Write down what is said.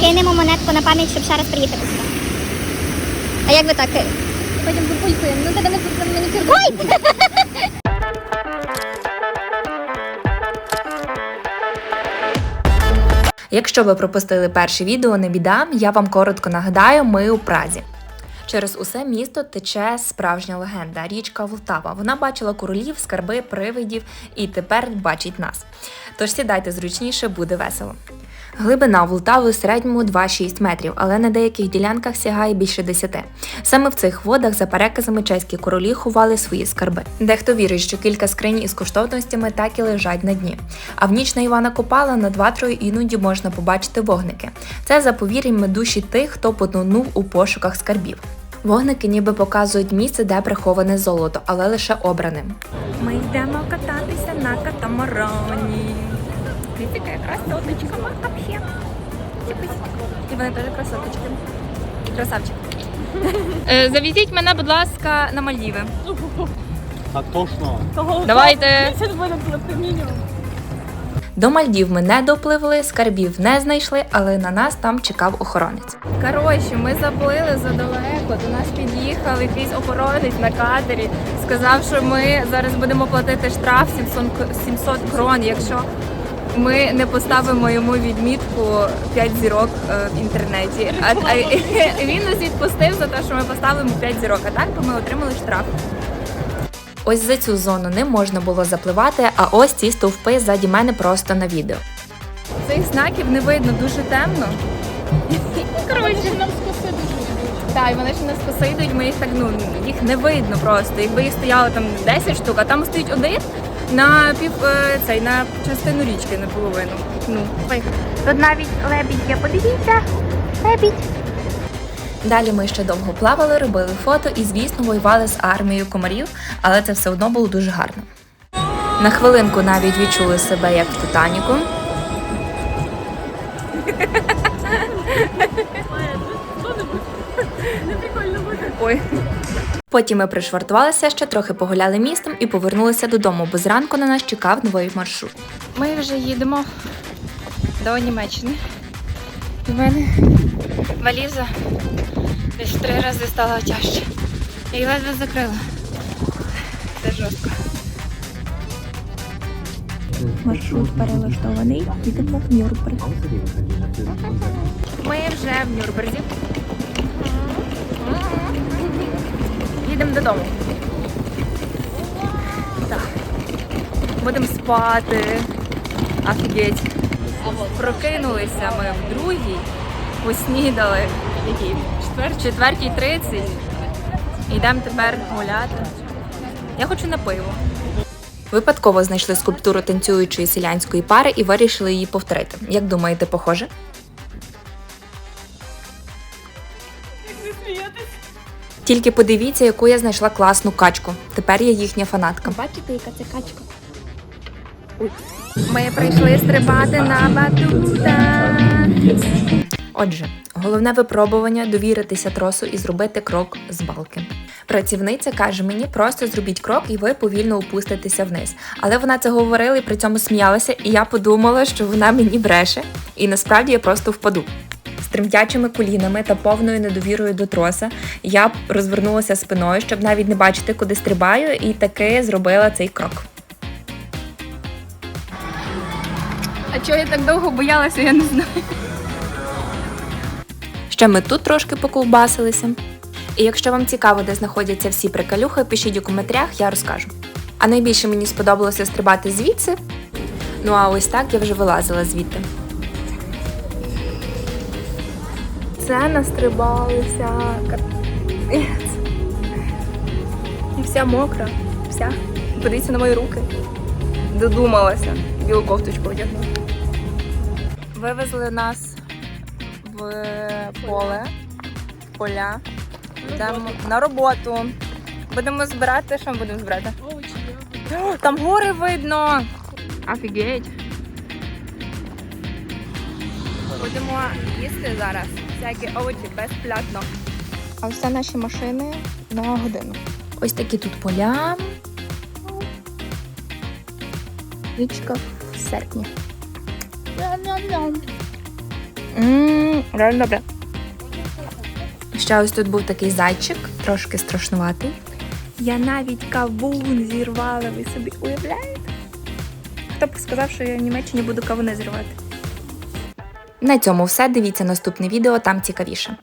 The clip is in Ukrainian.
Кинемо монетку на пам'ять, щоб ще раз приїхати сюди. А як ви так? Потім популькуємо. Ну тебе не манікюр. Ой! Якщо ви пропустили перше відео, не біда, я вам коротко нагадаю, ми у Празі. Через усе місто тече справжня легенда річка Волтава. Вона бачила королів, скарби, привидів і тепер бачить нас. Тож сідайте зручніше, буде весело. Глибина в середньому 2-6 метрів, але на деяких ділянках сягає більше 10. Саме в цих водах, за переказами, чеські королі ховали свої скарби. Дехто вірить, що кілька скринь із коштовностями так і лежать на дні. А в ніч на Івана Купала на 2-3 іноді можна побачити вогники. Це за повір'ями душі тих, хто потонув у пошуках скарбів. Вогники ніби показують місце, де приховане золото, але лише обраним. Ми йдемо кататися на катамарані. Дивіться, яка красоточка, вообще. І вони теж красоточки. Красавчик. Е, Завізіть мене, будь ласка, на Мальдіви. Так точно. Давайте. До Мальдів ми не допливли, скарбів не знайшли, але на нас там чекав охоронець. Коротше, ми заплили задалеко, до нас під'їхав якийсь охоронець на катері. Сказав, що ми зараз будемо платити штраф 700, 700 крон, якщо ми не поставимо йому відмітку 5 зірок е, в інтернеті. А, а він нас відпустив за те, що ми поставимо 5 зірок. А так би ми отримали штраф. Ось за цю зону не можна було запливати, а ось ці стовпи ззаді мене просто на відео. Цих знаків не видно дуже темно. Коротше, нам скоси дуже. Так, і вони ще на скоси йдуть, ми їх так ну їх не видно просто. Якби їх стояло там 10 штук, а там стоїть один на пів е, цей на частину річки наполовину. Ну, поїхали. Тут навіть лебідь є, подивіться. Лебідь. Далі ми ще довго плавали, робили фото і, звісно, воювали з армією комарів, але це все одно було дуже гарно. На хвилинку навіть відчули себе як в Титаніку. Ой. Потім ми пришвартувалися, ще трохи погуляли містом і повернулися додому, бо зранку на нас чекав новий маршрут. Ми вже їдемо до Німеччини. У мене валіза десь в три рази стала тяжче. І ледве закрила. Це жорстко. Маршрут перелаштований, їдемо в Нюрнберг. Ми вже в Нюрнберзі. Їдемо додому. Так. Будемо спати. Офігеть. Прокинулися ми в другій, поснідали? Четвер... четвертій тридцять. Йдемо тепер гуляти. Я хочу на пиво. Випадково знайшли скульптуру танцюючої селянської пари і вирішили її повторити. Як думаєте, похоже? Тільки подивіться, яку я знайшла класну качку. Тепер я їхня фанатка. Бачите, яка це качка? Ми прийшли стрибати на батута. Отже, головне випробування довіритися тросу і зробити крок з балки. Працівниця каже мені, просто зробіть крок, і ви повільно опуститеся вниз. Але вона це говорила і при цьому сміялася, і я подумала, що вона мені бреше, і насправді я просто впаду. Тремтячими колінами та повною недовірою до троса я розвернулася спиною, щоб навіть не бачити, куди стрибаю, і таки зробила цей крок. А чого я так довго боялася, я не знаю. Ще ми тут трошки поковбасилися. І якщо вам цікаво, де знаходяться всі приколюхи, пишіть у коментарях, я розкажу. А найбільше мені сподобалося стрибати звідси. Ну а ось так я вже вилазила звідти. Це настрибалися. Капець. І вся мокра. Вся. Подивіться на мої руки. Додумалася. Білу кофточку одягнула. Вивезли нас в поле, поля. Йдемо на роботу. Будемо збирати. Що ми будемо збирати? О, Там гори видно. Офігеть. Будемо їсти зараз. Всякі овочі безплатно. А це наші машини на годину. Ось такі тут поля. Річка в серпні. Ммм, реально добре. Ще ось тут був такий зайчик, трошки страшнуватий. Я навіть кавун зірвала, ви собі уявляєте? Хто б сказав, що я в Німеччині буду кавуни зірвати? На цьому все. Дивіться наступне відео, там цікавіше.